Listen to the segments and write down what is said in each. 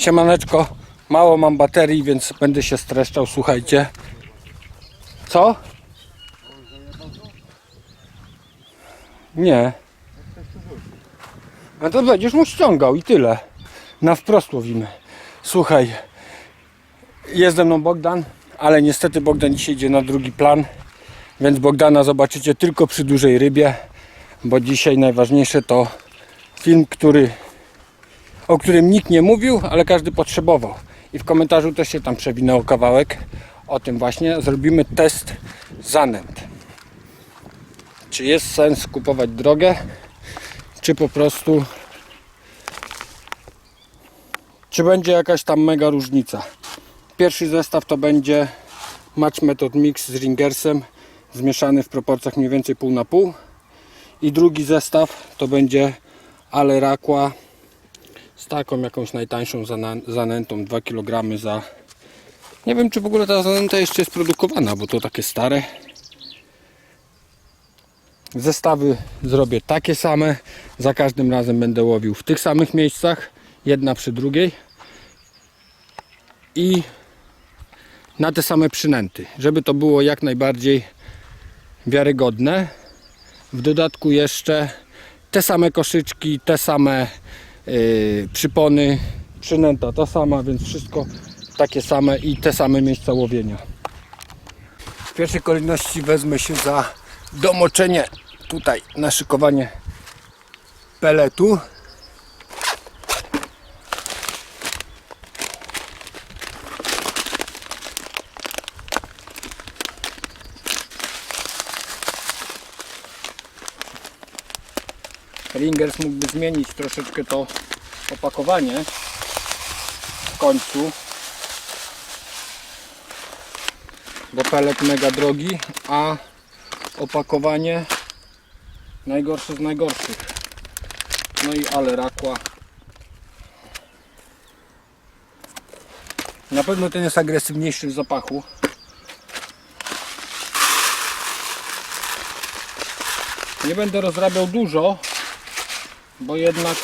Siemaneczko, mało mam baterii, więc będę się streszczał, słuchajcie. Co? Nie. A to będziesz mu ściągał i tyle. Na wprost łowimy. Słuchaj, jest ze mną Bogdan, ale niestety Bogdan dzisiaj idzie na drugi plan, więc Bogdana zobaczycie tylko przy dużej rybie, bo dzisiaj najważniejsze to film, który, o którym nikt nie mówił, ale każdy potrzebował. I w komentarzu też się tam przewinęło kawałek o tym właśnie. Zrobimy test zanęt. Czy jest sens kupować drogę, czy po prostu czy będzie jakaś tam mega różnica. Pierwszy zestaw to będzie Match Method Mix z Ringersem zmieszany w proporcjach mniej więcej pół na pół i drugi zestaw to będzie Alerakła taką jakąś najtańszą zanętą 2 kg za nie wiem czy w ogóle ta zanęta jeszcze jest produkowana, bo to takie stare Zestawy zrobię takie same. Za każdym razem będę łowił w tych samych miejscach, jedna przy drugiej. I na te same przynęty, żeby to było jak najbardziej wiarygodne. W dodatku jeszcze te same koszyczki, te same przypony, przynęta ta sama, więc wszystko takie same i te same miejsca łowienia. W pierwszej kolejności wezmę się za domoczenie tutaj naszykowanie peletu Ringers mógłby zmienić troszeczkę to opakowanie w końcu bo pelet mega drogi, a opakowanie najgorsze z najgorszych. No i ale rakła. Na pewno ten jest agresywniejszy w zapachu. Nie będę rozrabiał dużo, bo jednak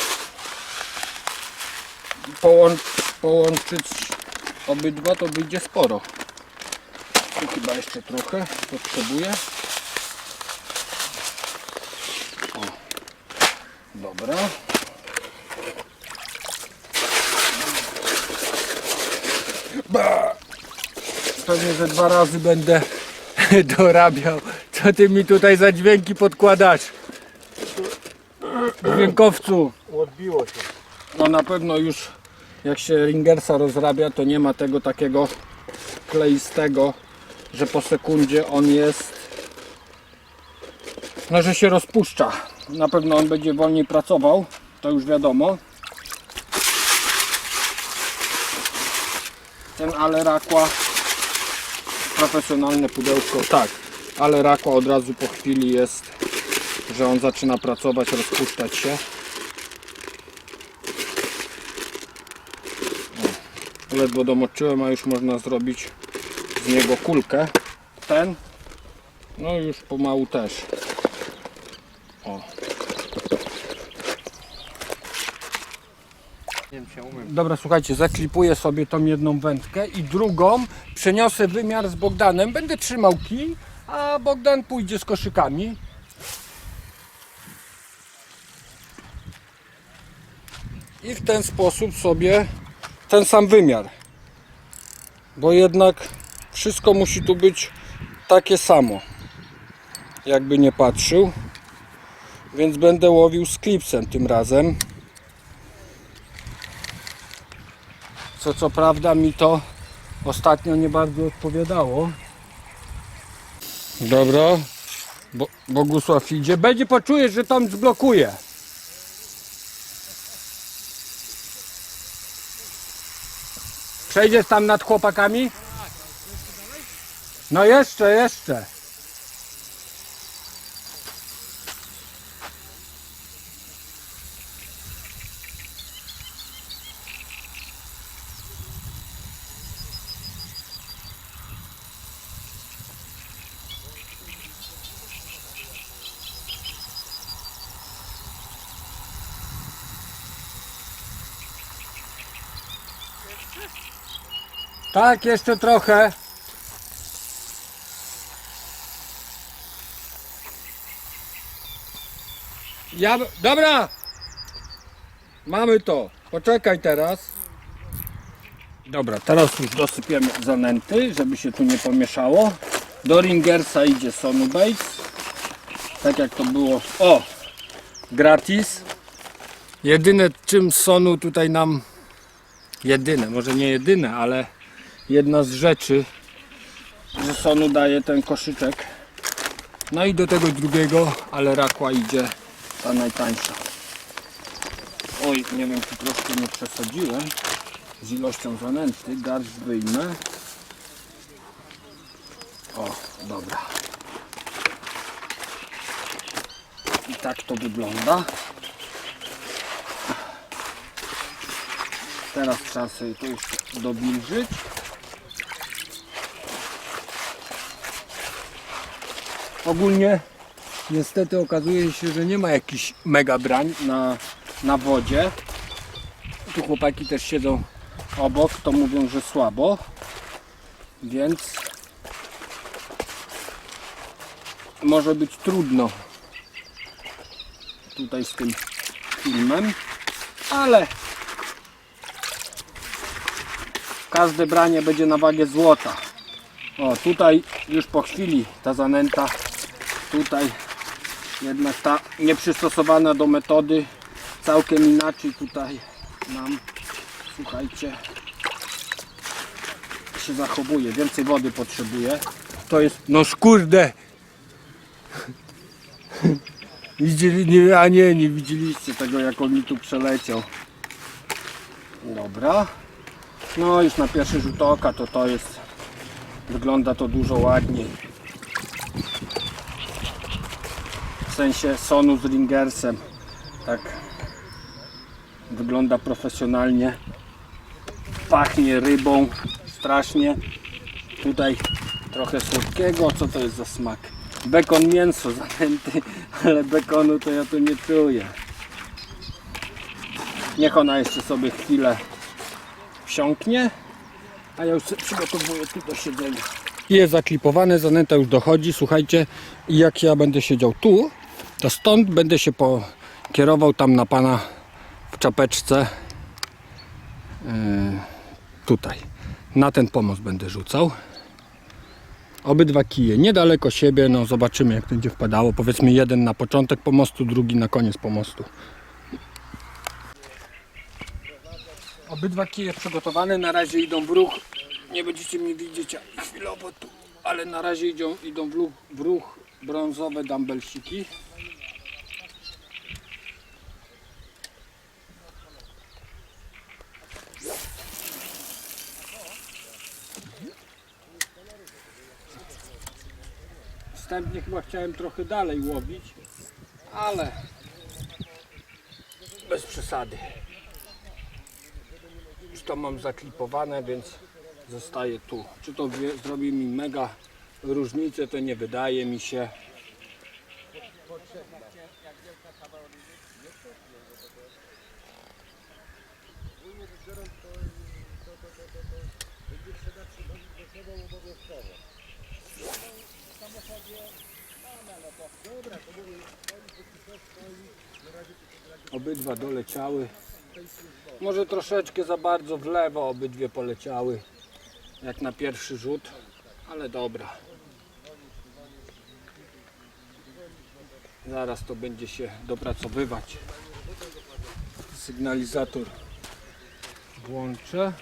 połącz, połączyć obydwa to wyjdzie sporo. Tu chyba jeszcze trochę potrzebuję. O. Dobra. Ba! Pewnie ze dwa razy będę dorabiał. Co ty mi tutaj za dźwięki podkładasz? Dźwiękowcu. Odbiło się. No na pewno już jak się ringersa rozrabia, to nie ma tego takiego kleistego, że po sekundzie on jest, no że się rozpuszcza. Na pewno on będzie wolniej pracował, to już wiadomo. Ten Alerakła, profesjonalne pudełko, tak, Alerakła od razu po chwili jest, że on zaczyna pracować, rozpuszczać się. ledwo domoczyłem, a już można zrobić z niego kulkę. Ten, no już pomału też. O. Dobra, słuchajcie, zaklipuję sobie tą jedną wędkę i drugą przeniosę wymiar z Bogdanem. Będę trzymał kij, a Bogdan pójdzie z koszykami. I w ten sposób sobie ten sam wymiar. Bo jednak wszystko musi tu być takie samo. Jakby nie patrzył. Więc będę łowił z klipsem tym razem. Co co prawda mi to ostatnio nie bardzo odpowiadało. Dobra. Bo, Bogusław idzie. Będzie poczujesz, że tam zblokuje. Przejdziesz tam nad chłopakami? No jeszcze, jeszcze. Tak, jeszcze trochę. Ja... Dobra! Mamy to. Poczekaj teraz. Dobra, teraz już dosypiemy zanęty, żeby się tu nie pomieszało. Do Ringersa idzie Sonu Base. Tak jak to było. O! Gratis. Jedyne czym Sonu tutaj nam jedyne, może nie jedyne, ale jedna z rzeczy, że Sonu daje ten koszyczek. No i do tego drugiego, ale rakła idzie ta najtańsza. Oj, nie wiem, czy troszkę nie przesadziłem z ilością zanęty. Garść wyjmę. O, dobra. I tak to wygląda. Teraz trzeba sobie to jeszcze dobliżyć. Ogólnie niestety okazuje się, że nie ma jakichś mega brań na, na wodzie. Tu chłopaki też siedzą obok, to mówią, że słabo. Więc może być trudno tutaj z tym filmem, ale każde branie będzie na wagę złota. O, tutaj już po chwili ta zanęta, tutaj jednak ta nieprzystosowana do metody, całkiem inaczej tutaj nam, słuchajcie, się zachowuje, więcej wody potrzebuje. To jest, no skurde! Widzieli, nie, a nie, nie widzieliście tego jak on mi tu przeleciał. Dobra. No już na pierwszy rzut oka to to jest wygląda to dużo ładniej. W sensie Sonu z Ringersem. Tak wygląda profesjonalnie. Pachnie rybą strasznie. Tutaj trochę słodkiego. Co to jest za smak? Bekon mięso zanęty, ale bekonu to ja tu nie czuję. Niech ona jeszcze sobie chwilę wsiąknie, a ja już przygotowuję tu do siedzenia. Jest zaklipowane, zanęta już dochodzi, słuchajcie, jak ja będę siedział tu, to stąd będę się pokierował tam na pana w czapeczce yy, tutaj. Na ten pomost będę rzucał. Obydwa kije niedaleko siebie, no zobaczymy jak będzie wpadało. Powiedzmy jeden na początek pomostu, drugi na koniec pomostu. Obydwa kije przygotowane, na razie idą w ruch. Nie będziecie mnie widzieć chwilowo tu, ale na razie idą, idą w ruch brązowe dumbbellsiki. Wstępnie chyba chciałem trochę dalej łowić, ale bez przesady. Już to mam zaklipowane, więc zostaje tu. Czy to zrobi mi mega różnicę, to nie wydaje mi się. Obydwa doleciały. Może troszeczkę za bardzo w lewo obydwie poleciały. Jak na pierwszy rzut, ale dobra. Zaraz to będzie się dopracowywać. Sygnalizator włączę.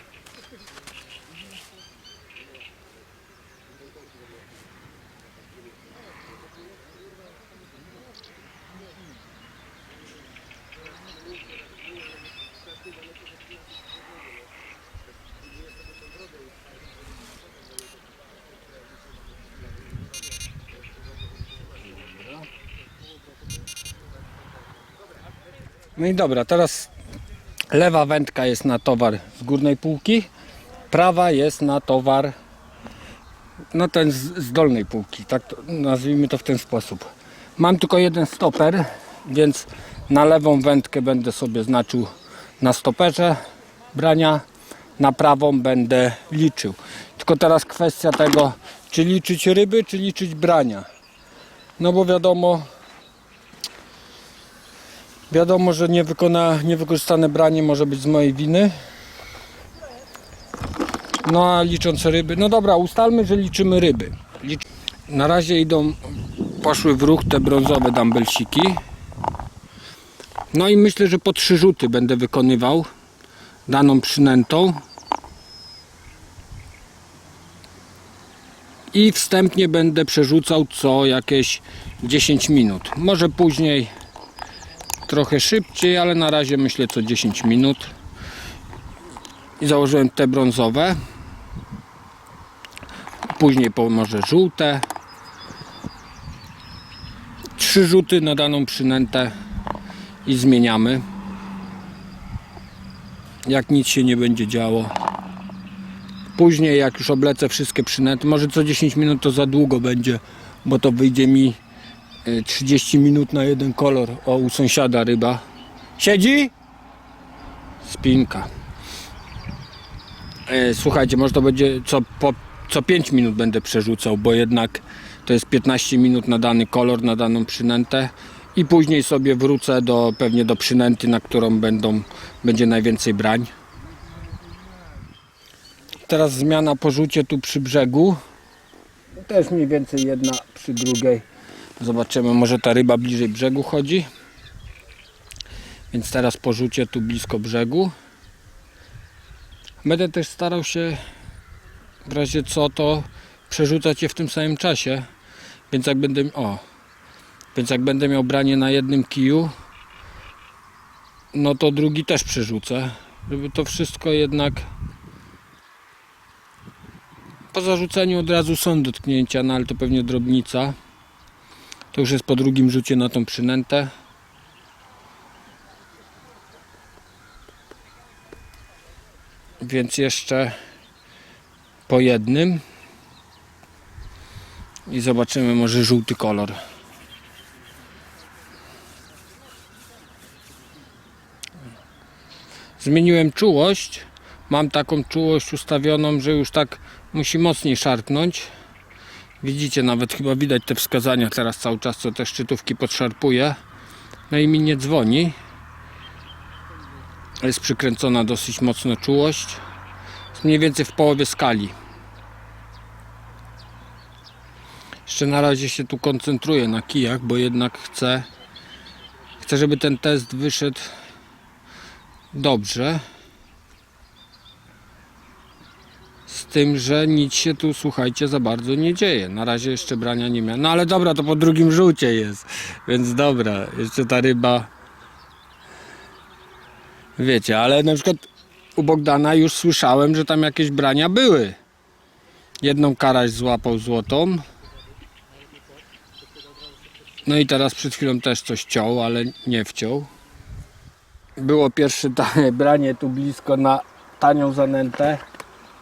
No i dobra, teraz lewa wędka jest na towar z górnej półki, prawa jest na towar no ten z, z dolnej półki, tak to, nazwijmy to w ten sposób. Mam tylko jeden stoper, więc na lewą wędkę będę sobie znaczył na stoperze brania, na prawą będę liczył. Tylko teraz kwestia tego, czy liczyć ryby, czy liczyć brania. No bo wiadomo, wiadomo, że niewykona, niewykorzystane branie może być z mojej winy. No a licząc ryby, no dobra, ustalmy, że liczymy ryby. Licz... Na razie idą, poszły w ruch te brązowe dumbbellsiki. No i myślę, że po trzy rzuty będę wykonywał daną przynętą. I wstępnie będę przerzucał co jakieś 10 minut. Może później trochę szybciej, ale na razie myślę co 10 minut. I założyłem te brązowe. Później może żółte. Trzy rzuty na daną przynętę i zmieniamy. Jak nic się nie będzie działo. Później jak już oblecę wszystkie przynęty, może co 10 minut to za długo będzie, bo to wyjdzie mi 30 minut na jeden kolor. O, u sąsiada ryba. Siedzi? Spinka. E, Słuchajcie, może to będzie co, po, co 5 minut będę przerzucał, bo jednak to jest 15 minut na dany kolor, na daną przynętę i później sobie wrócę do pewnie do przynęty, na którą będą, będzie najwięcej brań. Teraz zmiana po rzucie tu przy brzegu. Też mniej więcej jedna przy drugiej. Zobaczymy, może ta ryba bliżej brzegu chodzi. Więc teraz po rzucie tu blisko brzegu. Będę też starał się w razie co to przerzucać je w tym samym czasie. Więc jak będę o, więc jak będę miał branie na jednym kiju, no to drugi też przerzucę, żeby to wszystko jednak po zarzuceniu od razu są dotknięcia, no ale to pewnie drobnica. To już jest po drugim rzucie na tą przynętę. Więc jeszcze po jednym i zobaczymy może żółty kolor. Zmieniłem czułość. Mam taką czułość ustawioną, że już tak musi mocniej szarpnąć. Widzicie, nawet chyba widać te wskazania teraz cały czas, co te szczytówki podszarpuje. No i mi nie dzwoni. Jest przykręcona dosyć mocno czułość. Jest mniej więcej w połowie skali. Jeszcze na razie się tu koncentruję na kijach, bo jednak chcę, chcę, żeby ten test wyszedł dobrze. Z tym, że nic się tu, słuchajcie, za bardzo nie dzieje. Na razie jeszcze brania nie miałem. No ale dobra, to po drugim rzucie jest. Więc dobra, jeszcze ta ryba. Wiecie, ale na przykład u Bogdana już słyszałem, że tam jakieś brania były. Jedną karaś złapał złotą. No i teraz przed chwilą też coś ciął, ale nie wciął. Było pierwsze branie tu blisko na tanią zanętę.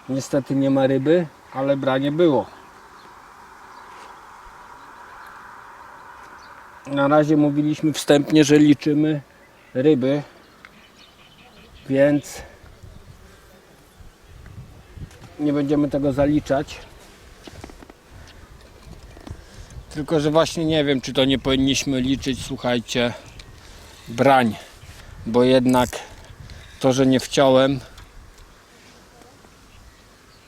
Niestety nie ma ryby, ale branie było. Na razie mówiliśmy wstępnie, że liczymy ryby, więc nie będziemy tego zaliczać. Tylko, że właśnie nie wiem, czy to nie powinniśmy liczyć, słuchajcie, brań, bo jednak to, że nie wciąłem,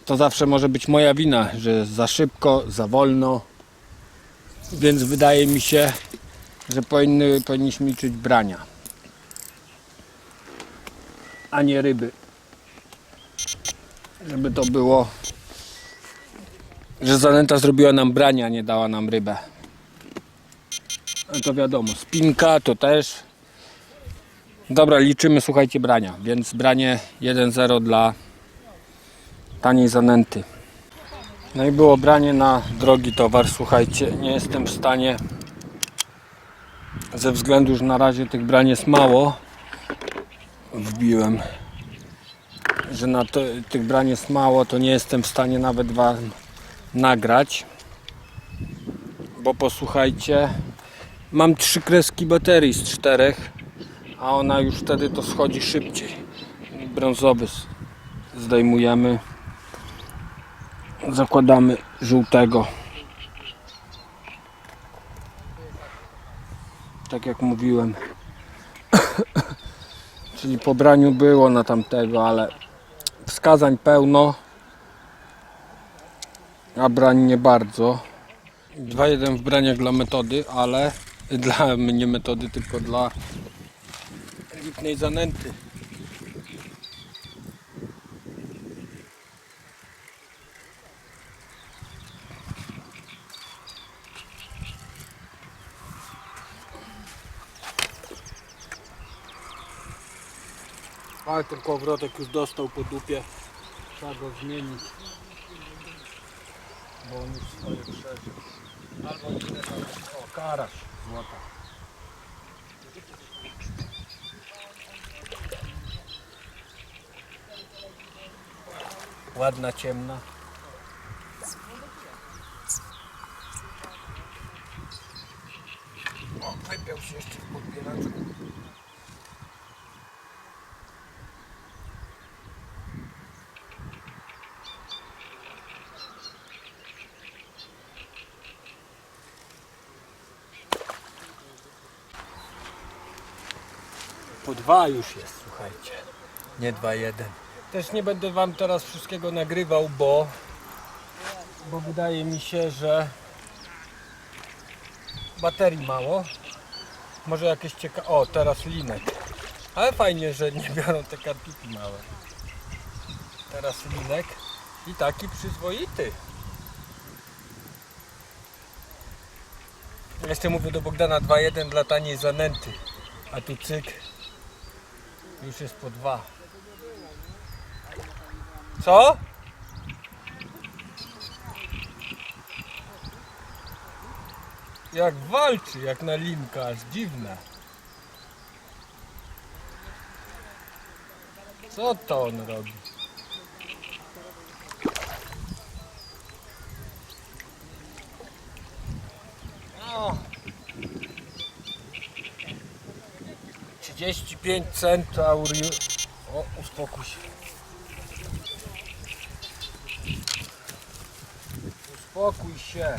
to zawsze może być moja wina, że za szybko, za wolno, więc wydaje mi się, że powinny, powinniśmy liczyć brania, a nie ryby. Żeby to było że zanęta zrobiła nam brania, nie dała nam rybę. No to wiadomo, spinka to też. Dobra, liczymy, słuchajcie, brania. Więc branie 1-0 dla taniej zanęty. No i było branie na drogi towar. Słuchajcie, nie jestem w stanie ze względu, że na razie tych brań jest mało. Wbiłem, że na to, tych brań jest mało, to nie jestem w stanie nawet wam nagrać bo posłuchajcie mam trzy kreski baterii z czterech a ona już wtedy to schodzi szybciej brązowy zdejmujemy. Zakładamy żółtego. Tak jak mówiłem. Czyli po braniu było na tamtego, ale wskazań pełno. A brań nie bardzo. 2-1 w braniach dla metody, ale dla nie metody, tylko dla lipnej zanęty. Ale ten kołowrotek już dostał po dupie. Trzeba go zmienić. Bo on już swoje przeżył. Albo inne. O, karaś złota. Ładna, ciemna. Po dwa już jest, słuchajcie. Nie dwa jeden. Też nie będę wam teraz wszystkiego nagrywał, bo bo wydaje mi się, że baterii mało. Może jakieś ciekawe. O, teraz linek. Ale fajnie, że nie biorą te karpiki małe. Teraz linek i taki przyzwoity. Jeszcze mówię do Bogdana 2.1 dla taniej zanęty. A tu cyk. Już jest po dwa. Co? Jak walczy, jak na limka, aż dziwne. Co to on robi? No. 35 centauri. O, uspokój się. Uspokój się.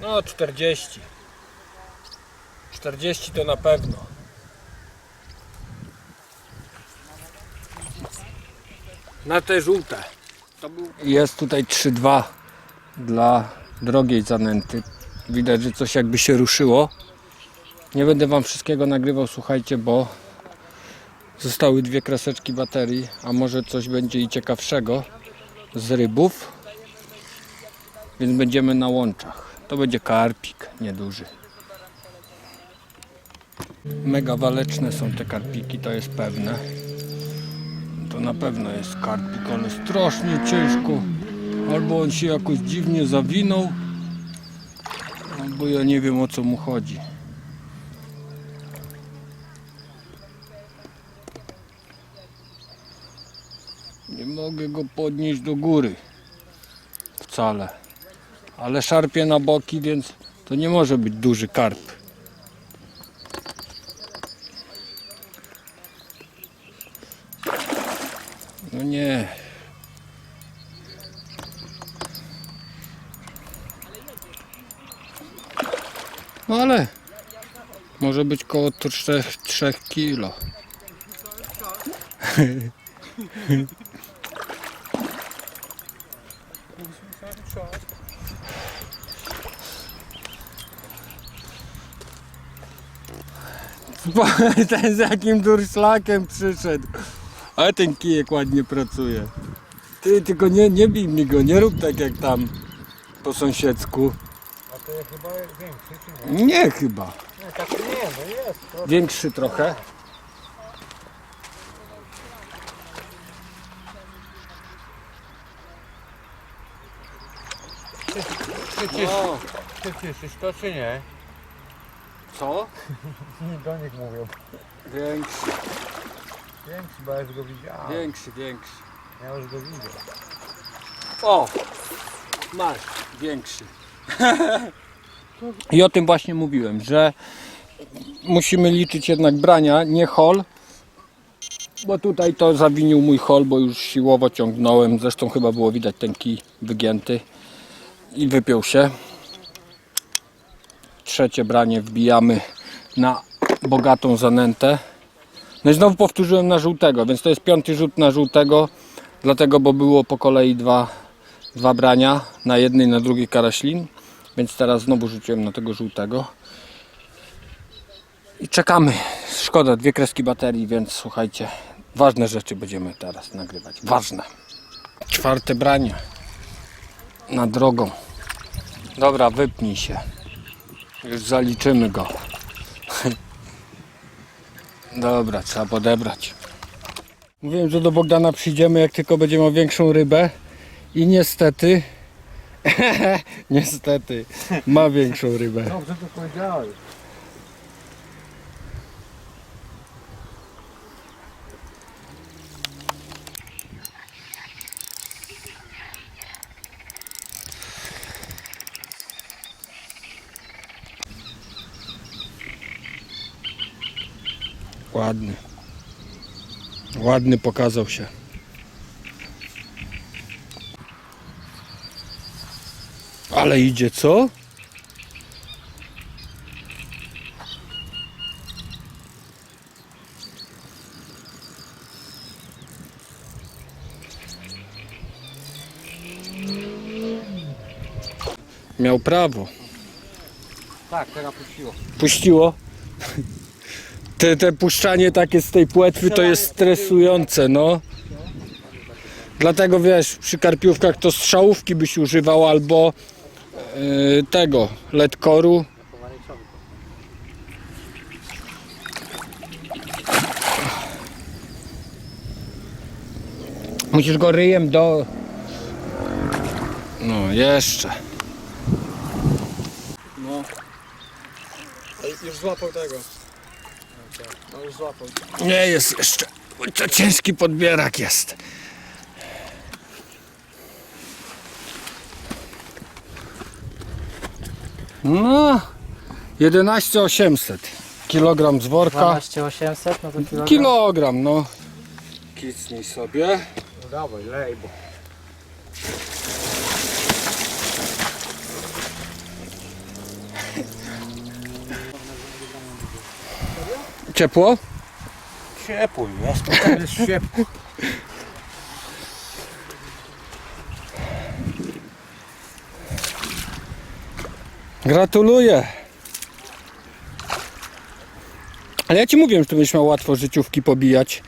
No 40. 40 to na pewno. Na te żółte. Jest tutaj 3-2 dla drogiej zanęty. Widać, że coś jakby się ruszyło. Nie będę wam wszystkiego nagrywał, słuchajcie, bo zostały dwie kreseczki baterii, a może coś będzie i ciekawszego z rybów. Więc będziemy na łączach. To będzie karpik, nieduży. Mega waleczne są te karpiki, to jest pewne. To na pewno jest karpik, ale strasznie ciężko. Albo on się jakoś dziwnie zawinął, albo ja nie wiem o co mu chodzi. Nie mogę go podnieść do góry. Wcale. Ale szarpie na boki, więc to nie może być duży karp. No nie. No ale może być koło 3, 3 kilo. Ten z jakim durszlakiem przyszedł. Ale ten kijek ładnie pracuje. Ty tylko nie, nie bij mi go, nie rób tak jak tam po sąsiedzku. A to jest chyba większy, czy nie? Nie chyba. Tak nie, no jest. To... Większy trochę. Ty, No. ty cieszysz to, czy nie? Co? Do nich mówią. Większy, Większy, bo ja już go widziałem. większy, większy. Ja już go widzę. O! Masz, większy. I o tym właśnie mówiłem, że musimy liczyć jednak brania, nie hol. Bo tutaj to zawinił mój hol, bo już siłowo ciągnąłem. Zresztą chyba było widać ten kij wygięty. I wypiął się. Trzecie branie wbijamy na bogatą zanętę. No i znowu powtórzyłem na żółtego, więc to jest piąty rzut na żółtego. Dlatego, bo było po kolei dwa, dwa brania. Na jednej, na drugiej karaślin. Więc teraz znowu rzuciłem na tego żółtego. I czekamy. Szkoda, dwie kreski baterii, więc słuchajcie, ważne rzeczy będziemy teraz nagrywać. Ważne. Czwarte branie. Na drogą. Dobra, wypnij się. Już zaliczymy go. Dobra, trzeba podebrać. Mówiłem, że do Bogdana przyjdziemy, jak tylko będzie miał większą rybę. I niestety, niestety, ma większą rybę. Dobrze to powiedziałeś. Ładny. Ładny pokazał się. Ale idzie co? Miał prawo. Tak, teraz puściło. Puściło. Te, te puszczanie takie z tej płetwy to jest stresujące, no. Dlatego wiesz, przy karpiówkach to strzałówki byś używał albo tego, ledkoru. Musisz go ryjem do... No, jeszcze. No. Już złapał tego. No już złapał. Nie jest jeszcze. To ciężki podbierak jest. No, 11800 kilogram z worka. 12800, no to kilogram. Kilogram, no. Kicnij sobie. No dawaj, lej, bo Ciepło? ciepło jest. To jest ciepło. Gratuluję. Ale ja ci mówiłem, że tu będziesz miał łatwo życiówki pobijać.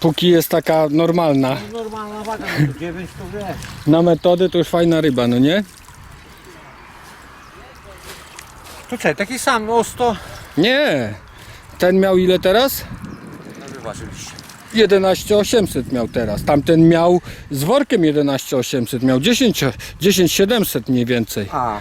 Póki jest taka normalna. Normalna waga, no to 9 to wiesz. Na metody to już fajna ryba, no nie? Tu czekaj, taki sam, no 100. Nie. Ten miał ile teraz? No wyważyliście. 11800 miał teraz. Tamten miał z workiem 11800, miał 10 10700 mniej więcej. A.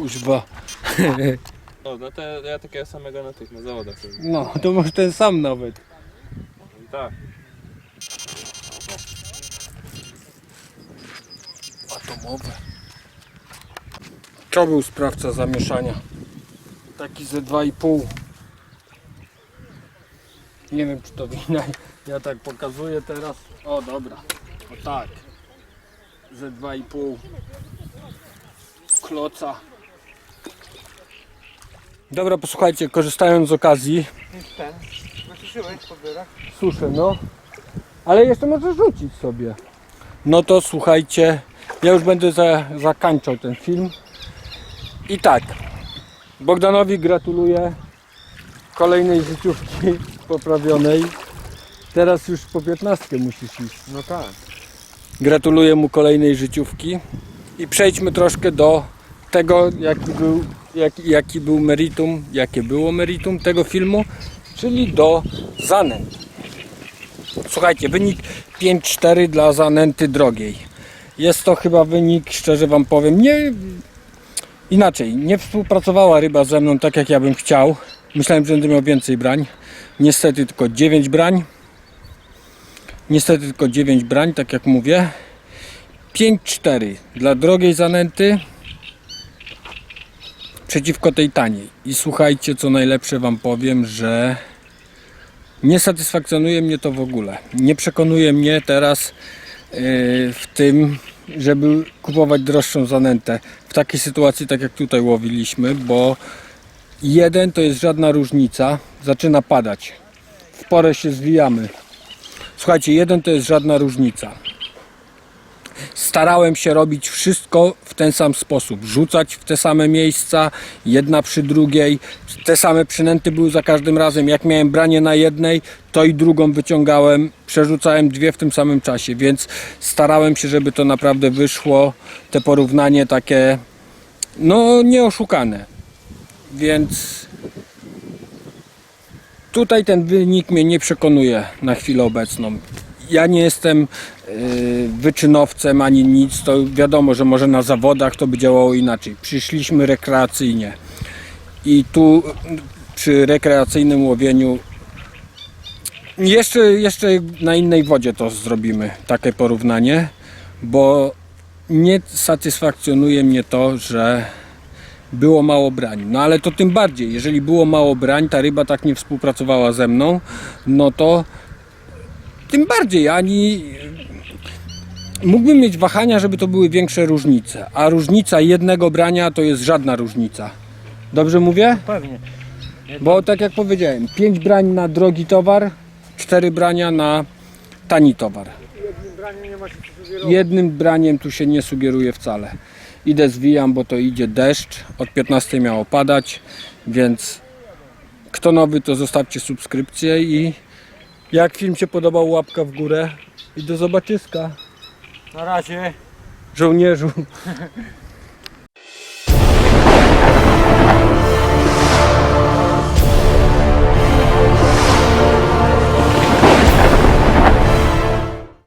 Kuźba. No, no to ja takiego samego na tych, na zawodach. robię. No, to może ten sam nawet. Tak. Atomowe. To był sprawca zamieszania. Taki ze 2,5. Nie wiem czy to wina. Ja tak pokazuję teraz. O dobra. O tak. Ze 2,5 kloca. Dobra, posłuchajcie, korzystając z okazji, Ten. Wysuszyłeś podbierak? Suszę, no. Ale jeszcze możesz rzucić sobie. No to słuchajcie, ja już będę za, zakańczał ten film. I tak, Bogdanowi gratuluję kolejnej życiówki poprawionej. Teraz już po 15 musisz iść. No tak. Gratuluję mu kolejnej życiówki. I przejdźmy troszkę do tego, jaki był, jaki, jaki był meritum, jakie było meritum tego filmu. czyli do zanęt. Słuchajcie, wynik 5-4 dla zanęty drogiej. Jest to chyba wynik, szczerze Wam powiem, nie inaczej. Nie współpracowała ryba ze mną tak jak ja bym chciał. Myślałem, że będę miał więcej brań. Niestety tylko 9 brań. Niestety tylko 9 brań, tak jak mówię. 5-4 dla drogiej zanęty przeciwko tej taniej. I słuchajcie, co najlepsze Wam powiem, że nie satysfakcjonuje mnie to w ogóle. Nie przekonuje mnie teraz yy, w tym, żeby kupować droższą zanętę w takiej sytuacji, tak jak tutaj łowiliśmy, bo jeden to jest żadna różnica, zaczyna padać. W porę się zwijamy. Słuchajcie, jeden to jest żadna różnica. Starałem się robić wszystko w ten sam sposób. Rzucać w te same miejsca, jedna przy drugiej. Te same przynęty były za każdym razem. Jak miałem branie na jednej, to i drugą wyciągałem. Przerzucałem dwie w tym samym czasie, więc starałem się, żeby to naprawdę wyszło. Te porównanie takie, no nieoszukane. Więc tutaj ten wynik mnie nie przekonuje na chwilę obecną. Ja nie jestem wyczynowcem ani nic, to wiadomo, że może na zawodach to by działało inaczej. Przyszliśmy rekreacyjnie i tu y, przy rekreacyjnym łowieniu jeszcze, jeszcze na innej wodzie to zrobimy, takie porównanie, bo nie satysfakcjonuje mnie to, że było mało brań. No ale to tym bardziej, jeżeli było mało brań, ta ryba tak nie współpracowała ze mną, no to tym bardziej ani mógłbym mieć wahania, żeby to były większe różnice, a różnica jednego brania to jest żadna różnica. Dobrze mówię? Pewnie. Bo tak jak powiedziałem, 5 brań na drogi towar, 4 brania na tani towar. Jednym braniem tu się nie sugeruje wcale. Idę zwijam, bo to idzie deszcz. Od 15 miało padać, więc kto nowy to zostawcie subskrypcję i jak film się podobał łapka w górę i do zobaczyska Na razie. żołnierzu.